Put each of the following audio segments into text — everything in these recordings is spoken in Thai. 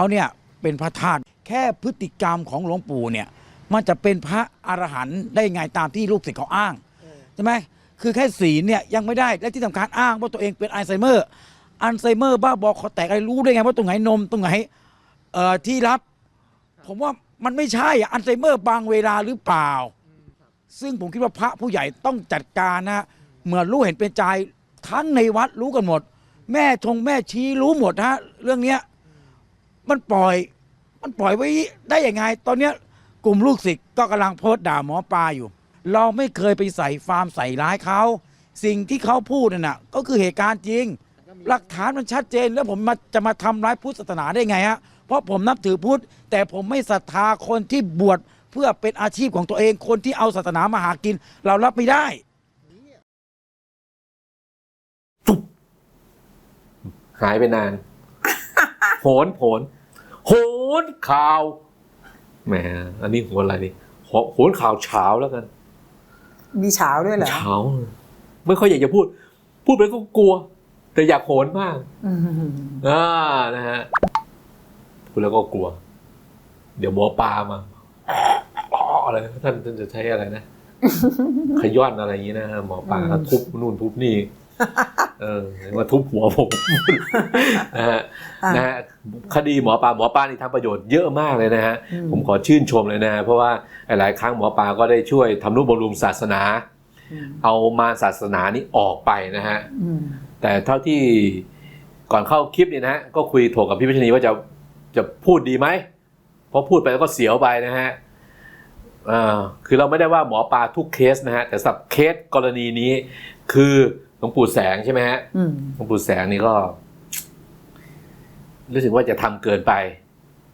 เขาเนี่ยเป็นพระธาตุแค่พฤติกรรมของหลวงปู่เนี่ย มันจะเป็นพระอรหันต์ได้ไงตามที่ลูกศิษย์เขาอ้างใช่ไหมคือแค่ศีลเนี่ยยังไม่ได้และที่สำคัญอ้างว่าตัวเองเป็นอัลไซเมอร์อัลไซเมอร์บ้าบอคอแตกอะไรรู้ได้ไงว่าตรงไหนนมตรงไหนเอ่อที่รับ ผมว่ามันไม่ใช่อะอัลไซเมอร์บางเวลาหรือเปล่า ซึ่งผมคิดว่าพระผู้ใหญ่ต้องจัดการนะเมื่อรู้เห็นเป็นใจทั้งในวัดรู้กันหมด แม่ชงแม่ชี้รู้หมดฮะเรื่องเนี้ย มันปล่อย มันปล่อยไว้ได้ยังไง ตอนเนี้ยกลุ่มลูกศิษย์ก็กำลังโพสต์ด่าหมอปลาอยู่ เราไม่เคยไปใส่ฟาร์มใส่ร้ายเขา สิ่งที่เขาพูดนั่นน่ะก็คือเหตุการณ์จริง หลักฐานมันชัดเจนแล้วผมมาจะมาทำร้ายพุทธศาสนาได้ไงฮะ เพราะผมนับถือพุทธ แต่ผมไม่ศรัทธาคนที่บวชเพื่อเป็นอาชีพของตัวเอง คนที่เอาศาสนามาหากิน เรารับไม่ได้หายไปนานโหนโหน โหนข่าวแหมอันนี้โหนอะไรนี่โหนข่าวเช้าแล้วกัน มีเช้าด้วยเหรอเช้าไม่ค่อยอยากจะพูด พูดไปก็กลัว แต่อยากโหนมากอ่านะฮะพูดแล้วก็กลัว เดี๋ยวหมอปลามาอะไรท่านท่านจะใช้อะไรนะขย้อนอะไรอย่างนี้นะฮะหมอปลาทุบนู่นทุบนี่ เออมาทุบหัวผมนะฮะอะนะฮะคดีหมอปลาหมอปลานี่ทำประโยชน์เยอะมากเลยนะฮะอืมผมขอชื่นชมเลยนะฮะเพราะว่าหลายๆครั้งหมอปลาก็ได้ช่วยทำนุบำรุงศาสนาอืมเอามารศาสนานี้ออกไปนะฮะอืมแต่เท่าที่ก่อนเข้าคลิปเนี่ยนะฮะก็คุยถกกับพี่พัชนีว่าจะจะพูดดีไหมเพราะพูดไปแล้วก็เสียวไปนะฮะอ่าคือเราไม่ได้ว่าหมอปลาทุกเคสนะฮะแต่สำหรับเคสกรณีนี้คือ หลวงปู่แสงใช่ไหมฮะอืมหลวงปู่แสงนี่ก็ รู้สึกว่าจะทำเกินไป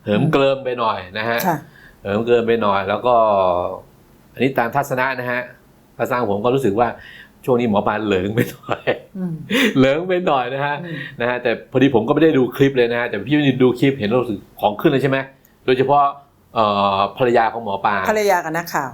เหิมเกริมไปหน่อยนะฮะค่ะเหิมเกินไปหน่อย แล้วก็ อันนี้ตามทัศนะนะฮะทัศนะผมก็รู้สึกว่าช่วงนี้หมอปลาเหลิงไปหน่อยอืมเหลิงไปหน่อยนะฮะอืมนะฮะแต่พอดีผมก็ไม่ได้ดูคลิปเลยนะฮะแต่พี่วินิดูคลิปเห็นแล้วรู้สึกของขึ้นเลยใช่ไหมโดยเฉพาะเอ่อภรรยาของหมอปลาภรรยากับนักข่าว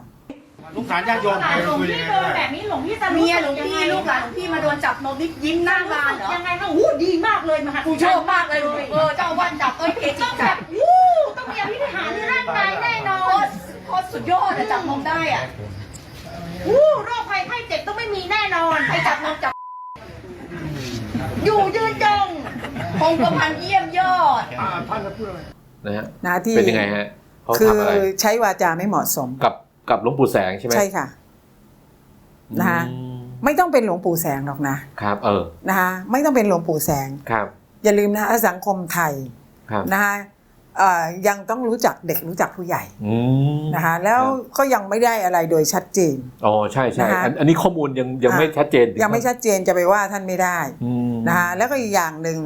ลูกหลานญาติโยมหลวงพี่โดนแบบนี้หลวงพี่จะเมียหลวงพี่ลูกหลานหลวงพี่มาโดนจับนมนี่ยิ้มหน้างานเหรอยังไงคะอู้ดีมากเลยมหากูชอบมากเลยเออเจ้าอาวันจับเอ้ยเกจิต้องแบจับบวู้ต้องมีอภินิหารในร่างกายแน่นอโคนตรโคตรสุดยอดอะจับนมได้อะวู้โรคภัยไข้เจ็บต้องไม่มีแน่นอนไปจับนมจับ อยู่ยืนยงคงกระพันเยี่ยมยอดนะฮะหน้าที่เป็นยังไงฮะเขาคือทำอะไรใช้วาจาไม่เหมาะสมกับ กับหลวงปู่แสงใช่ไหมใช่ค่ะนะคะอืมไม่ต้องเป็นหลวงปู่แสงหรอกนะครับ เออนะคะไม่ต้องเป็นหลวงปู่แสงครับ อย่าลืมนะสังคมไทยครับนะคะเอ่อยังต้องรู้จักเด็กรู้จักผู้ใหญ่อืมนะคะแล้วครับก็ยังไม่ได้อะไรโดยชัดเจนอ๋อใช่ใช่นะคะอันอันนี้ข้อมูลยังยังอะไม่ชัดเจนถึยังไม่ชัดเจนจะไปว่าท่านไม่ได้อืมนะคะแล้วก็อีกอย่างหนึ่ง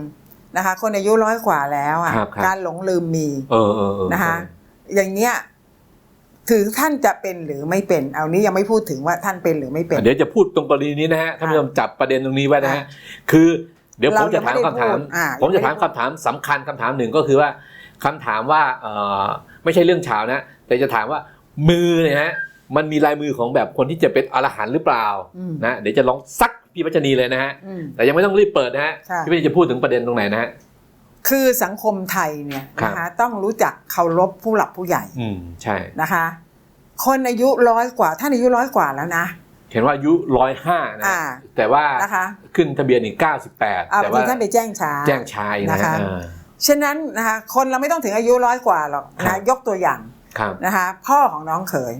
นะคะ คนอายุร้อยกว่าแล้วอะครับครับการหลงลืมมีเออเออเออนะคะอย่างเนี้ย ถึงท่านจะเป็นหรือไม่เป็น เอานี้ยังไม่พูดถึงว่าท่านเป็นหรือไม่เป็น เดี๋ยวจะพูดตรงกรณีนี้นะฮะท่านผู้ชมจับประเด็นตรงนี้ไว้นะฮะคือเดี๋ยวผมจะถามคำถามเรายังไม่ได้พูดอ่าผมจะยังไม่ได้ถามคำถามสำคัญคำถามหนึ่งก็คือว่าคำถามว่าเออไม่ใช่เรื่องเฉาวนะ แต่จะถามว่ามือเนี่ยฮะมันมีลายมือของแบบคนที่จะเป็นอรหันต์หรือเปล่าอืมนะเดี๋ยวจะลองซักพี่พัชนีเลยนะฮะอืมแต่ยังไม่ต้องรีบเปิดนะฮะค่ะพี่พัชนีจะพูดถึงประเด็นตรงไหนนะฮะ คือสังคมไทยเนี่ยครับนะคะต้องรู้จักเคารพผู้หลักผู้ใหญ่อืมใช่นะคะ คนอายุร้อยกว่าท่านอายุร้อยกว่าแล้วนะเห็นว่าอายุร้อยห้านะอ่าแต่ว่านะคะขึ้นทะเบียนอีกเก้าสิบแปดอ่าแต่บางทีว่าท่านไปแจ้งช้าแจ้งชายนะนะคะฮะอ่าฉะนั้นนะคะคนเราไม่ต้องถึงอายุร้อยกว่าหรอกครันะบยกตัวอย่างครับนะคะพ่อของน้องเขย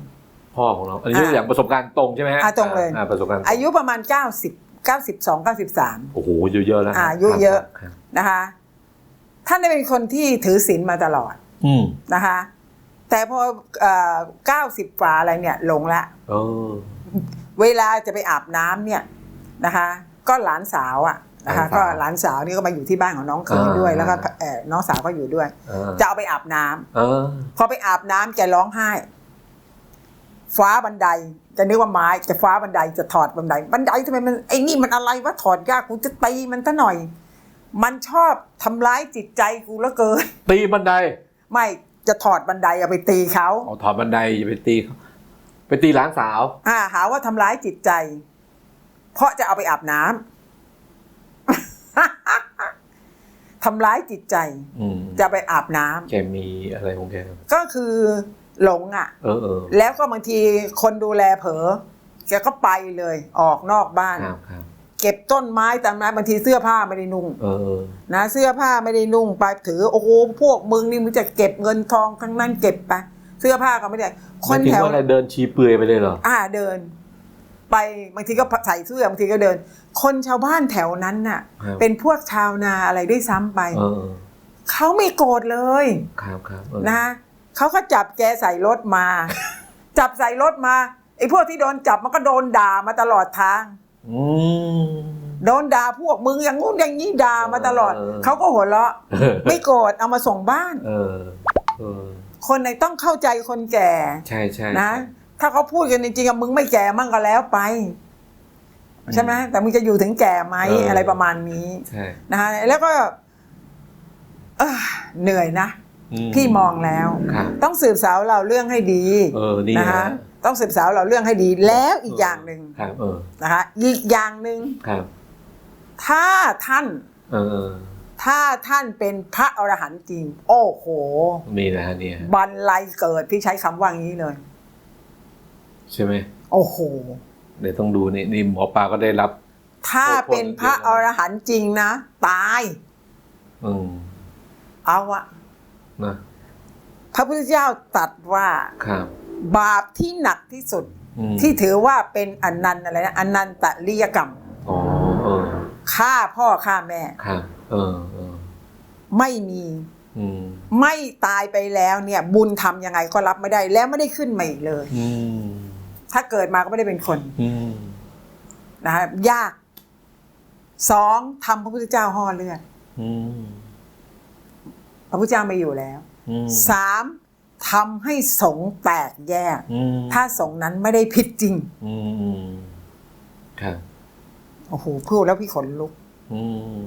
พ่อของเราอันนี้อ่าอย่างประสบการณ์ตรงใช่ไหมฮะอ่าตรงเลยอ่าประสบการณ์ตรงอายุประมาณ90 92 93โอ้โหเยอะๆแล้วอ่าอายุเยอะครับนะคะ ท่านได้เป็นคนที่ถือศีลมาตลอดอืมนะคะ แต่พอเอ่อ90ฝ่าอะไรเนี่ยหลงละเออเวลาจะไปอาบน้ำเนี่ยนะคะ ก็หลานสาวอะนะคะหลานสาวก็หลานสาวนี่ก็มาอยู่ที่บ้านของน้องเขยอ่าด้วยแล้วก็เอ่อน้องสาวก็อยู่ด้วยเออจะเอาไปอาบน้ำเออพอไปอาบน้ำแกร้องไห้ ฟ้าบันไดจะนึกว่าไม้จะฟ้าบันไดจะถอดบันได บันไดทำไมมันไอ้นี่มันอะไรวะถอดยากกูจะตีมันซะหน่อย มันชอบทำร้ายจิตใจกูเหลือเกิน ตีบันไดไม่จะถอดบันไดเอาไปตีเขาเอาถอดบันไดอย่าไปตีเขาไปตีหลานสาว อ่า หาว่าทำร้ายจิตใจ เพราะจะเอาไปอาบน้ำ ทำร้ายจิตใจ อืมจะไปอาบน้ำแกมีอะไรของแกก็คือหลงอะ เออเออแล้วก็บางทีคนดูแลเผลอแกก็ไปเลย ออกนอกบ้าน ครับครับ เก็บต้นไม้ตามนั้นบางทีเสื้อผ้าไม่ได้นุ่งเออเออ นะเสื้อผ้าไม่ได้นุ่งไปถือโอ้โหพวกมึงนี่มึงจะเก็บเงินทองข้างนั้นเก็บไปเสื้อผ้าก็ไม่ได้คหมายนถึงแถวว่าอะไรเดินชี้เปลือยไปเลยเหรออ่าเดิน ไปบางทีก็ใส่เสื้อบางทีก็เดิน คนชาวบ้านแถวนั้นน่ะครับเป็นพวกชาวนาอะไรด้วยซ้ำไปเออเออเขาไม่โกรธเลยครับครับเออนะเขาก็จับแกใส่รถมา จับใส่รถมาไอ้พวกที่โดนจับมันก็โดนด่ามาตลอดทาง อืม โดนด่าพวกมึงอย่างงู้นอย่างนี้ด่ามาตลอด เออ เขาก็หัวเราะ ไม่โกรธเอามาส่งบ้าน เออเออ คนในต้องเข้าใจคนแก่ ใช่ใช่นะ ถ้าเขาพูดกันจริงๆอะมึงไม่แก่มั่งก็แล้วไป ใช่ไหมแต่มึงจะอยู่ถึงแก่ไหมอะไรประมาณนี้ใช่นะฮะแล้วก็เอ้อเหนื่อยนะ อืพี่มองแล้ว ครับ ต้องสืบสาวเราเรื่องให้ดี เออนี่นะนะคะ ต้องสืบสาวเราเรื่องให้ดีแล้วอีกอย่างหนึ่งครับเออนะคะอีกอย่างหนึ่งครับ ถ้าท่าน เออเออถ้าท่านเป็นพระอรหันต์จริง โอ้โหนี่นะฮะเนี่ยบันไลเกิดพี่ใช้คำว่างี้เลย ใช่ไหมโอ้โห เดี๋ยวต้องดูนี่นี่หมอปลาก็ได้รับ ถ้าเป็นพระอรหันต์จริงนะตาย อืมเอาอะนะพระพุทธเจ้าตรัสว่าครับ บาปที่หนักที่สุด อืม ที่ถือว่าเป็นอนันต์อะไรนะอนันตริยกรรมอ๋อเออฆ่าพ่อฆ่าแม่ ครับเออเออไม่มีอืมไม่ตายไปแล้วเนี่ย บุญทำยังไงก็รับไม่ได้แล้วไม่ได้ขึ้นมาอีกเลย อืมถ้าเกิดมาก็ไม่ได้เป็นคนอืมนะฮะยากสองทำพระพุทธเจ้าห่อเลือดอืมพระพุทธเจ้าไม่อยู่แล้วอืมสาม ทำให้สงฆ์แตกแยกอืมถ้าสงฆ์นั้นไม่ได้ผิดจริงอืมอืมครับโอ้โหพูดแล้วพี่ขนลุกอืม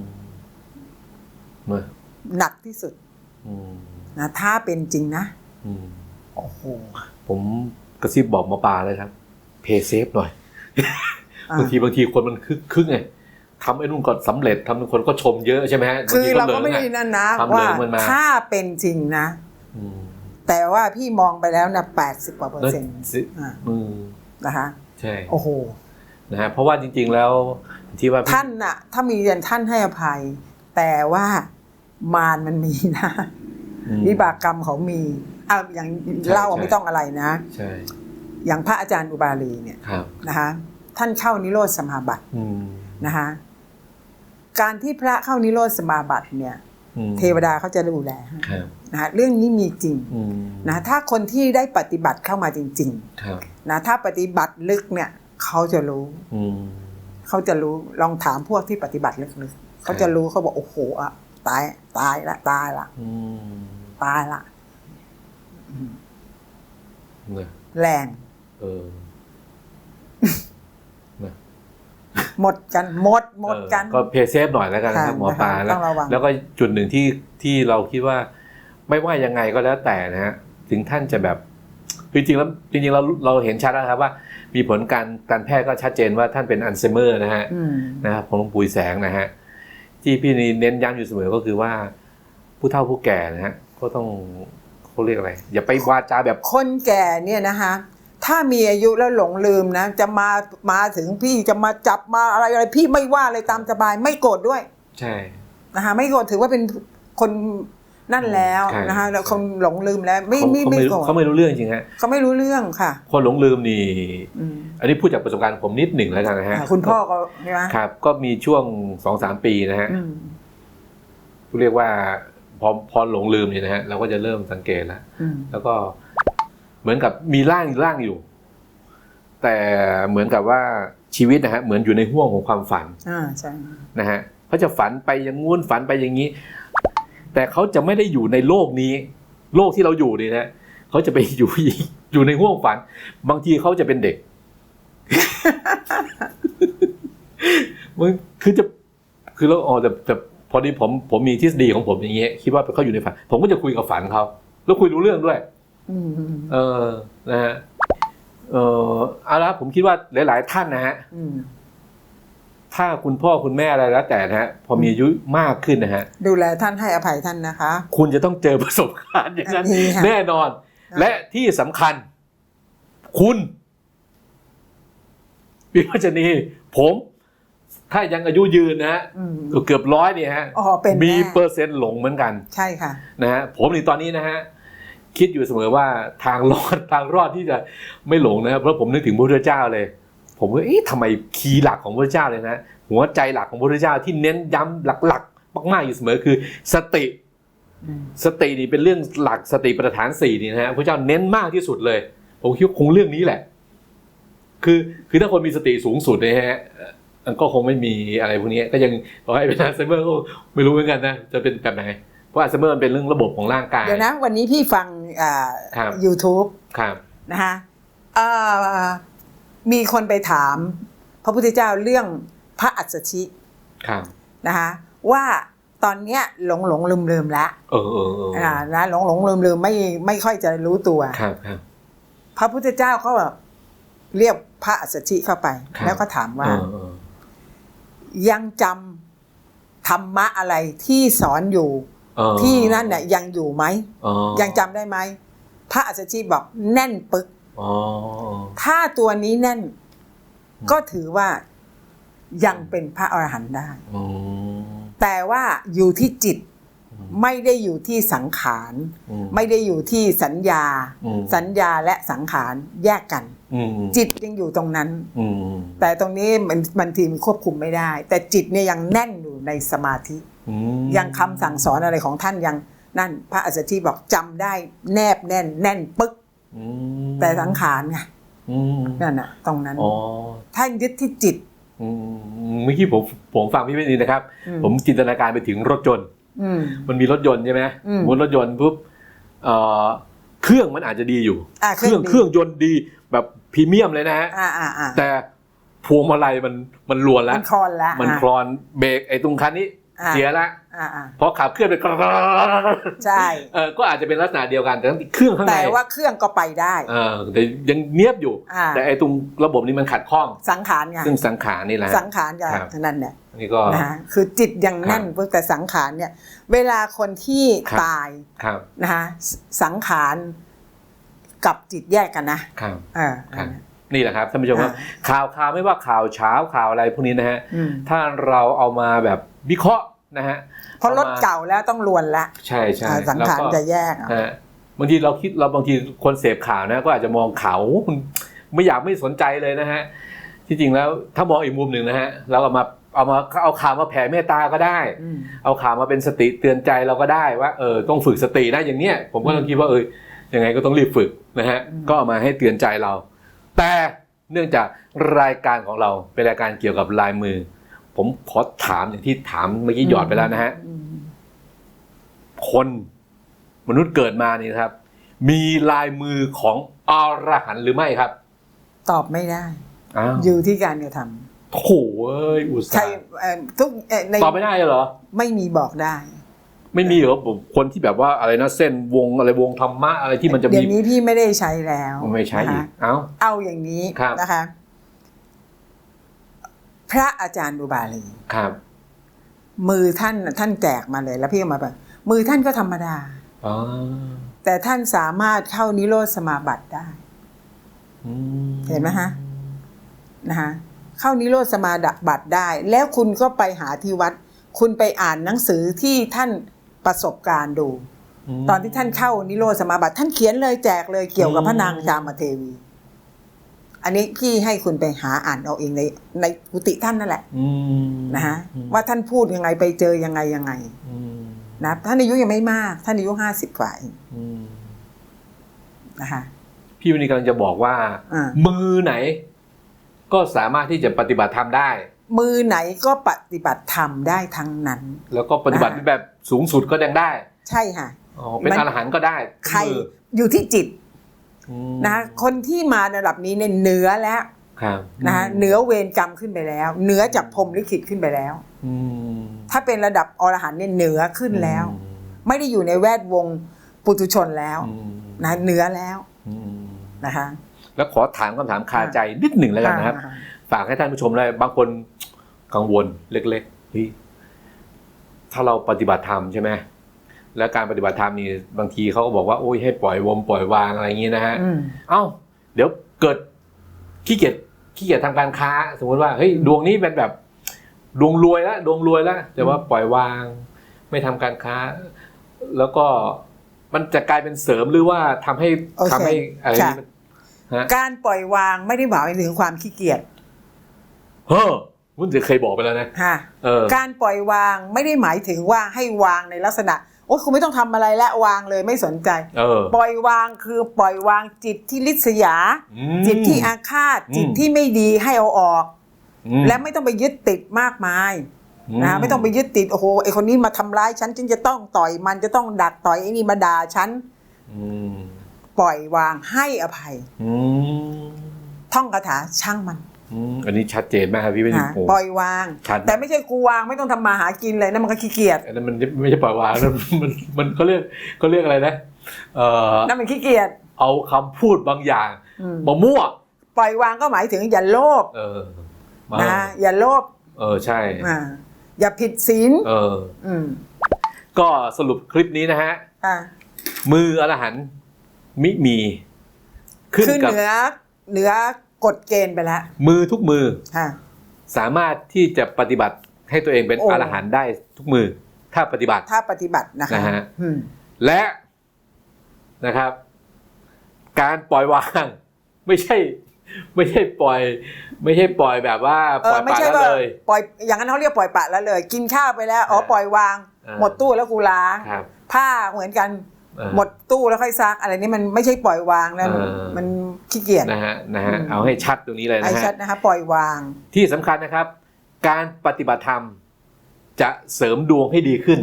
มาหนักที่สุดอืมนะถ้าเป็นจริงนะอืมโอ้โหผมกระซิบบอกหมอปลาเลยครับ เพย์เซฟหน่อยอ่าบางทีบางทีคนมันคึกคึกไงทำไอ้นู่นก็สำเร็จทำให้คนก็ชมเยอะใช่ไหมฮะคือบงทีเราก็หลิงไม่อะได้นั่นนะทำเหลิว่างมันมาถ้าเป็นจริงนะอืม แต่ว่าพี่มองไปแล้วนะแปดสิบกว่าเปอร์นั่นเซ็นต์สิอ่าอืมนะคะใช่โอ้โหนะฮะเพราะว่าจริง ๆแล้วที่ว่าพี่ท่านน่ะ ถ้ามีเรียนท่านให้อภัย แต่ว่ามารมันมีนะอืมวิบากกรรมเขามีเอาอย่างใช่เล่าใช่ไม่ต้องอะไรนะใช่อย่างพระอาจารย์อุบาลีเนี่ยครับอืมนะคะการที่พระเข้านิโรธสมาบัติเนี่ยอืม เทวดาเขาจะดูแลให้ครับนะคะเรื่องนี้มีจริงอืมนะถ้าคนที่ได้ปฏิบัติเข้ามาจริงครับๆนะถ้าปฏิบัติลึกเนี่ยเขาจะรู้อืมเขาจะรู้ลองถามพวกที่ปฏิบัติลึกๆเขาจะรู้เขาบอกโอ้โหอะตายตายละตายละอืมตายละนะแรงเออนะ หมดกันหมดหมดกันเออก็เพย์เซฟหน่อยแล้วกันนะครับค่ะหมอปลานะคะแล้วต้องระวังแล้วก็จุดหนึ่งที่ที่เราคิดว่า ไม่ว่ายังไงก็แล้วแต่นะฮะถึงท่านจะแบบจริงๆแล้วจริงๆเราเราเห็นชัดแล้วครับว่า มีผลการการแพทย์ก็ชัดเจนว่าท่านเป็นอัลไซเมอร์นะฮะอืมนะครับของหลวงปู่แสงนะฮะที่พี่นี่เน้นย้ำอยู่เสมอก็คือว่า ผู้เฒ่าผู้แก่นะฮะก็ต้องเขาเรียกอะไร อย่าไปวาจาแบบคนแก่เนี่ยนะคะ ถ้ามีอายุแล้วหลงลืมนะ จะมามาถึงพี่จะมาจับมาอะไรอะไรพี่ไม่ว่าเลยตามสบายไม่โกรธด้วย ใช่นะคะไม่โกรธถือว่าเป็นคนนั่นแล้วใช่นะคะแล้วคนหลงลืมแล้ว ไม่เขาไม่เขาไม่ไม่โกรธเขาไม่รู้เรื่องจริงฮะเขาไม่รู้เรื่องค่ะ คนหลงลืมนี่อืมอันนี้พูดจากประสบการณ์ผมนิดหนึ่งแล้วกันนะฮะอ่าคุณพ่อก็ใช่ไหมครับ ก็มีช่วงสองสามปีนะฮะอืมเรียกว่าพอพอหลงลืมเนี่ยนะฮะเราก็จะเริ่มสังเกตแล้วอืมแล้วก็ เหมือนกับมีร่างร่างอยู่ แต่เหมือนกับว่าชีวิตนะฮะเหมือนอยู่ในห่วงของความฝันอ่าใช่นะฮะเขาจะฝันไปอย่างงู้นฝันไปอย่างนี้ แต่เขาจะไม่ได้อยู่ในโลกนี้ โลกที่เราอยู่นี่นะเขาจะไปอยู่อีกอยู่ในห่วงฝัน บางทีเขาจะเป็นเด็กมันคือจะคือเราอ๋อแต่แต่พอดีผมผมมีทฤษฎีของผมอย่างเงี้ยคิดว่าเขาอยู่ในฝัน ผมก็จะคุยกับฝันเขาแล้วคุยรู้เรื่องด้วยอืมอืม เออนะฮะเออเอาละผมคิดว่าหลาย ๆ ท่านนะฮะอืมถ้าคุณพ่อคุณแม่อะไรแล้วแต่นะฮะพอมีอายุมากขึ้นนะฮะ ดูแลท่านให้อภัยท่านนะคะ คุณจะต้องเจอประสบการณ์อย่างนั้นอันนี้ค่ะแน่นอนค่ะและที่สำคัญ คุณพี่พัชนีผม ถ้ายังอายุยืนนะฮะอืมเกือบร้อยเนี่ยฮะอ๋อเป็นมีแน่เปอร์เซ็นต์หลงเหมือนกัน ใช่ค่ะนะฮะผมในตอนนี้นะฮะ คิดอยู่เสมอว่าทางรอดทางรอดที่จะไม่หลงนะครับเพราะผมนึกถึงพระพุทธเจ้าเลย ผมว่าเอ๊ะทำไมคีย์หลักของพระพุทธเจ้าเลยนะหัวใจหลักของพระพุทธเจ้าที่เน้นย้ำหลักๆมากๆอยู่เสมอคือ สติอืมสตินี่เป็นเรื่องหลักสติปัฏฐานสี่นี่นะฮะพระเจ้าเน้นมากที่สุดเลย ผมคิดว่าคงเรื่องนี้แหละ คือคือถ้าคนมีสติสูงสุดเนี่ยฮะเอ่อมันก็คงไม่มีอะไรพวกนี้ก็ยังต่อให้เป็นอัลไซเมอร์ก็ไม่รู้เหมือนกันนะจะเป็นแบบไหน เพราะอัลไซเมอร์มันเป็นเรื่องระบบของร่างกาย เดี๋ยวนะ วันนี้พี่ฟังอ่าครับ YouTube ครับนะคะเอ่อมีคนไปถาม พระพุทธเจ้าเรื่องพระอัศชิครับนะคะว่าตอนเนี้ยหลงหลงลืมลืมๆแล้วเออเออเอออ่านะหลงหลงลืมลืมๆไม่ไม่ค่อยจะรู้ตัวครับครับพระพุทธเจ้าก็แบบเรียกพระอัศชิเข้าไปครับแล้วก็ถามว่าเออเออยังจำธรรมะอะไรที่สอนอยู่เออ ที่นั่นน่ะยังอยู่ไหมอ๋อยังจำได้ไหมพระอัศชิบอกแน่นปึกอ๋อถ้าตัวนี้แน่น ก็ถือว่ายังเป็นพระอรหันต์ได้อืมแต่ว่าอยู่ที่จิตอืมไม่ได้อยู่ที่สังขารอืมไม่ได้อยู่ที่สัญญาอืมสัญญาและสังขารแยกกันอืมจิตยังอยู่ตรงนั้นอืมแต่ตรงนี้มันบางทีมันควบคุมไม่ได้ แต่จิตเนี่ยยังแน่นอยู่ในสมาธิอืม ยังคำสั่งสอนอะไรของท่านยังนั่น พระอัสสชิบอกจำได้แนบแน่น แน่นปึ๊กอืมแต่สังขารไงอืมนั่นน่ะตรงนั้นอ๋อท่านยึดที่จิตอืมเมื่อกี้ผมผมฟังพี่วินีนะครับอืมผมจินตนาการไปถึงรถยนต์อืมมันมีรถยนต์ใช่ไหมอืมบนรถยนต์ปุ๊บเอ่อเครื่องมันอาจจะดีอยู่อ่าเครื่องดีเครื่องยนต์ดีแบบพรีเมียมเลยนะฮะอ่าอ่าอ่าแต่พวงมาลัยมันมันลวนแล้มัวนคลอนแล้วมันอ่าคลอนเบรกไอ้ตรงคันนี้อ่า เสียละอ่าอ่าพอขับเคลื่อนไปใช่เออก็อาจจะเป็นลักษณะเดียวกันแต่เครื่องข้างในแต่ว่าเครื่องก็ไปได้เออแต่ยังเนียบอยู่อ่าแต่ไอ้ตรงระบบนี้มันขัดข้องสังขารไงซึ่งสังขารนี่แหละสังขารกับครับนั่นเนี่ยนี่ก็นะฮะคือจิตยังแน่นครับปึ๊กแต่สังขารเนี่ย เวลาคนที่ครับตายครับนะฮะสสังขารกับจิตแยกกันนะครับเออครับนั่นน่ะนี่แหละครับท่านผู้ชมครับอ่ข่าวข่าวไม่ว่าข่าวเช้าข่าวอะไรพวกนี้นะฮะอืมถ้าเราเอามาแบบวิเคราะห์ นะฮะเพราะรถอมเก่าแล้วต้องลวนละใช่ใช่อ่าสังขารแล้วก็จะแยกอะฮะบางทีเราคิดเราบางทีคนเสพข่าวนะก็อาจจะมองข่าวมันไม่อยากไม่สนใจเลยนะฮะที่จริงแล้วถ้ามองอีกมุมหนึ่งนะฮะเราเอามาเอามาเอาข่าวมาแผ่เมตตาก็ได้อืมเอาข่าวมาเป็นสติเตือนใจเราก็ได้ว่าเออต้องฝึกสตินะอย่างเนี้ยผมก็ต้องคิดว่าเออยังไงก็ต้องรีบฝึกนะฮะก็เอามาให้เตือนใจเรา แต่เนื่องจากรายการของเราเป็นรายการเกี่ยวกับลายมือ ผมขอถามอย่างที่ถามเมื่อกี้หยอดไปแล้วนะฮะอืมคนมนุษย์เกิดมานี่นะครับ มีลายมือของอรหันต์หรือไม่ครับ ตอบไม่ได้อ้าวอยู่ที่การกระทโถเอ้ยอุตำส่าใช่ห์เอ่อทุกเอ่อในตอบไม่ได้เหรอ ไม่มีบอกได้ ไม่มีเหรอผมคนที่แบบว่าอะไรนะเส้นวงอะไรวงธรรมะอะไรที่มันจะเดี๋มียวนี้พี่ไม่ได้ใช้แล้ว ไม่ใช่อีนะกคะเอ้าเอาอย่างนี้ครับนะคะ พระอาจารย์อุบาลีครับ มือท่านท่านแจกมาเลย แล้วพี่เอามาแบบมือท่านก็ธรรมดาอ๋อแต่ท่านสามารถเข้านิโรธสมาบัติได้อืมเห็นไหมฮะนะคะเข้านิโรธสมาบัติได้ แล้วคุณก็ไปหาที่วัด คุณไปอ่านหนังสือที่ท่านประสบการณ์ดูมตอนที่ท่านเข้านิโรธสมาบัติ ท่านเขียนเลยแจกเลยเกี่ยวกับอืมพระนางจามเทวี อันนี้พี่ให้คุณไปหาอ่านเอาเองในในกุฏิท่านนั่นแหละอืมนะฮะอืมว่าท่านพูดยังไงไปเจอยังไงยังไงอืมนะท่านอายุยังไม่มาก ท่านอายุห้าสิบกว่าเองอืมนะคะพี่วันนี้กำลังจะบอกว่าอ่า มือไหน ก็สามารถที่จะปฏิบัติธรรมได้ มือไหนก็ปฏิบัติธรรมได้ทั้งนั้น แล้วก็ปฏิบัติอ่าแบบสูงสุดก็ยังได้ ใช่ค่ะอ๋อเป็นมันอรหันต์ก็ได้ ใครมืออยู่ที่จิต อืมนะคนที่มาในระดับนี้เนี่ยเหนือแล้วครับนะเหนือเวรกรรมขึ้นไปแล้ว เหนือจากพรหมลิขิตขึ้นไปแล้วอืมถ้าเป็นระดับอรหันต์เนี่ยเหนือขึ้นแล้วอืมไม่ได้อยู่ในแวดวงปุถุชนแล้วอืมนะเหนือแล้วอืมนะคะแล้วขอถามคำถามคาใจนิดหนึ่งแล้วกันนะครับอ่าฝากให้ท่านผู้ชมเลยบางคนกังวลเล็กๆเฮ้ยถ้าเราปฏิบัติธรรมใช่ไหม แล้วการปฏิบัติธรรมนี่บางทีเขาก็บอกว่าโอ้ยให้ปล่อยวมปล่อยวางอะไรอย่างนี้นะฮะอืมเอ้า เดี๋ยวเกิดขี้เกียจขี้เกียจทำการค้า สมมติว่าเฮ้ยดวงนี้เป็นแบบดวงรวยแล้วดวงรวยแล้วแต่ว่าปล่อยวาง ไม่ทำการค้า แล้วก็มันจะกลายเป็นเสริมหรือว่าทำให้โอเคทำให้อะไรค่ะนี่มันฮะการปล่อยวางไม่ได้บอกถึงความขี้เกียจเฮ้อมุนจะเคยบอกไปแล้วนะฮะเออการปล่อยวางไม่ได้หมายถึงว่าให้วางในลักษณะ โอ้คุณไม่ต้องทำอะไรและวางเลยไม่สนใจเออปล่อยวางคือปล่อยวางจิตที่ลิษยาอืมจิตที่อาฆาตอืมจิตที่ไม่ดีให้เอาออกอืมและไม่ต้องไปยึดติดมากมายนะไม่ต้องไปยึดติดโอ้โหไอคนนี้มาทำร้ายฉันฉันจะต้องต่อยมันจะต้องดักต่อยไอ้นี่มาด่าฉันอืมปล่อยวางให้อภัยอืมท่องคาถาช่างมัน อืมอันนี้ชัดเจนมากครับพี่เป็นนะโอ้ปล่อยวาง ชัดแต่ไม่ใช่กูวางไม่ต้องทำมาหากินเลยนะมันก็ขี้เกียจอันนั้นมันไม่ใช่ปล่อยวางนะมันมันเขาเรียกเขาเรียกอะไรนะเอ่อนั่นมันขี้เกียจเอาคำพูดบางอย่างอืมมามั่ว ปล่อยวางก็หมายถึงอย่าโลภเออมานะอย่าโลภเออใช่ อ่าอย่าผิดศีลเออ อืมก็สรุปคลิปนี้นะฮะ อ่ามืออรหันต์มิมี ขึ้นคือกับ เหนือเหนือ กฎเกณฑ์ไปแล้วมือทุกมือ ค่ะ สามารถที่จะปฏิบัติให้ตัวเองเป็นโอ้ อรหันต์ได้ทุกมือ ถ้าปฏิบัติ ถ้าปฏิบัตินะคะนะฮะ อืมและนะครับ การปล่อยวาง ไม่ใช่ ไม่ใช่ปล่อย ไม่ใช่ปล่อยแบบว่าเอปล่ออยไม่ปละใช่ละว่าเลย ปล่อยอย่างนั้นเขาเรียกปล่อยปละแล้วเลย กินข้าวไปแล้วอ๋อเออปล่อยวางเออหมดตู้แล้วกูล้าง ครับ ผ้าเหมือนกันเออ หมดตู้แล้วค่อยซักอะไรนี่มันไม่ใช่ปล่อยวางแล้วมันเออมันขี้เกียจนะฮะนะฮะอืมเอาให้ชัดตรงนี้เลยไอ้นะชัฮะดนะคะปล่อยวาง ที่สำคัญนะครับ การปฏิบัติธรรม จะเสริมดวงให้ดีขึ้น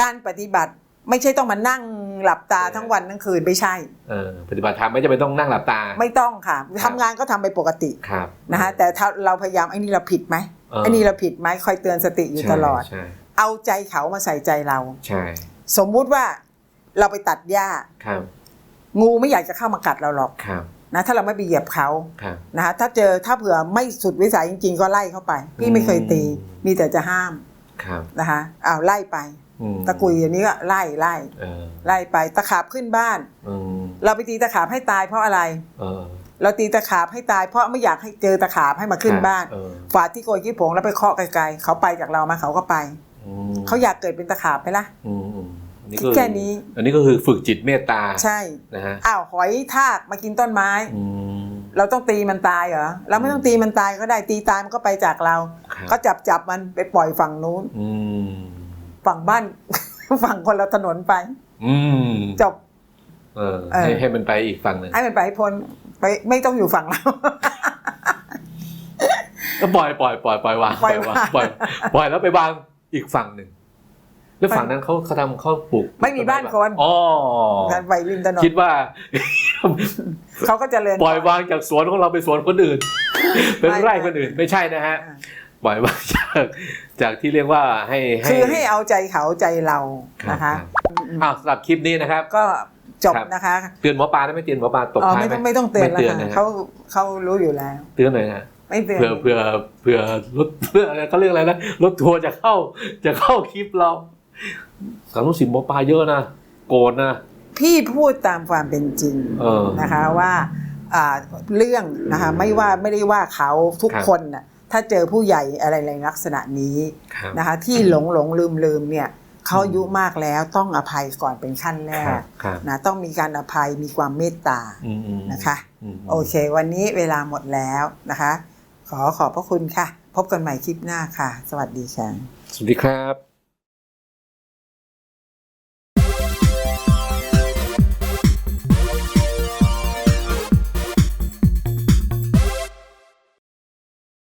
การปฏิบัติไม่ใช่ต้องมานั่งหลับตาทั้งวันทั้งคืนไม่ใช่เออปฏิบัติธรรมไม่จำเป็นต้องนั่งหลับตา ไม่ต้องค่ะทำงานก็ทำไปปกติครับนะคะแต่ถ้าเราพยายามไอ้นี่เราผิดไหมเออไอ้นี่เราผิดไหมคอยเตือนสติอยู่ใช่ตลอดใช่เอาใจเขามาใส่ใจเราใช่สมมุติว่า เราไปตัดหญ้าครับ งูไม่อยากจะเข้ามากัดเราหรอกครับ นะถ้าเราไม่ไปเหยียบเขาครับ นะคะถ้าเจอถ้าเผื่อไม่สุดวิสัยจริง ๆ ก็ไล่เข้าไป พี่ไม่เคยตีอืมมีแต่จะห้ามครับนะคะอ้าวไล่ไป อืมตะกุยอย่างนี้ก็ไล่ไล่เออไล่ไปตะขาบขึ้นบ้าน อืมเราไปตีตะขาบให้ตายเพราะอะไร เออเราตีตะขาบให้ตายเพราะไม่อยากให้เจอตะขาบให้มาขึ้นบ้าน เออฝาดที่โกยขี้ผงแล้วไปเคาะไกลๆเขาไปจากเรามาเขาก็ไป อืมเขาอยากเกิดเป็นตะขาบไหมล่ะ อืมอืมอั นนี้คิก็ดแค่นี้ อันนี้ก็คือฝึกจิตเมตตาใช่นะฮะอ้าวหอยทากมากินต้นไม้อืมเราต้องตีมันตายเหรอเราไม่ต้องตีมันตายก็ได้ตีตายมันก็ไปจากเราครับก็จับจับมันไปปล่อยฝั่งนู้นอืมฝั่งบ้านฝั่งคนละถนนไปอืมจบเออเออให้ให้มันไปอีกฝั่งหนึ่งให้มันไปให้พ้นไปไม่ต้องอยู่ฝั่งเราก็ปล่อยปล่อยปล่อยปล่อยวางปล่อยวางปล่อยปล่อยแล้วไปวางอีกฝั่งหนึ่ง แล้วฝั่งนั้นเขาเขาทำเขาปลูก ไม่มีบ้านคนอ๋อการไปริมถนนคิดว่าเขาก็เจะเริญปล่อยวางจากสวนของเราไปสวนคนอื่น เป็นไม่ไร่คนอื่นไม่ใช่นะฮะปล่อยวางจากจากที่เรียกว่าให้คือให้เอาใจเขาใจเรารับนะคะรับอ้าวสำหรับคลิปนี้นะครับ ก็จบครับนะคะเตือนหมอปลาได้ไหมเตือนหมอปลาตบอ๋อท้ายไม่ไหมต้องไม่ต้องเตือนแล้วไม่ค่ะนะฮะเขาเขารู้อยู่แล้ว เตือนหน่อยนะไม่เตือนเผื่อเผื่อเผื่อรถเพื่ออะไรเขาเรียกอะไรนะรถทัวร์จะเข้าจะเข้าคลิปเรา สามลูกศิษย์หมอปลาเยอะนะโกรธนะพี่พูดตามความเป็นจริงเออนะคะว่าอ่าเรื่องนะคะไม่ว่าไม่ได้ว่าเขาทุกครับคนน่ะถ้าเจอผู้ใหญ่อะไรในลักษณะนี้ครับนะคะที่หลงหลงลืมลืมเนี่ยเขาอายุมากแล้วต้องอภัยก่อนเป็นขั้นแรครักบครับนะต้องมีการอภัยมีความเมตตาอืมอืมนะคะอืมโอเค วันนี้เวลาหมดแล้วนะคะ ขอขอบพระคุณค่ะ พบกันใหม่คลิปหน้าค่ะ สวัสดีค่ะสวัสดีครับ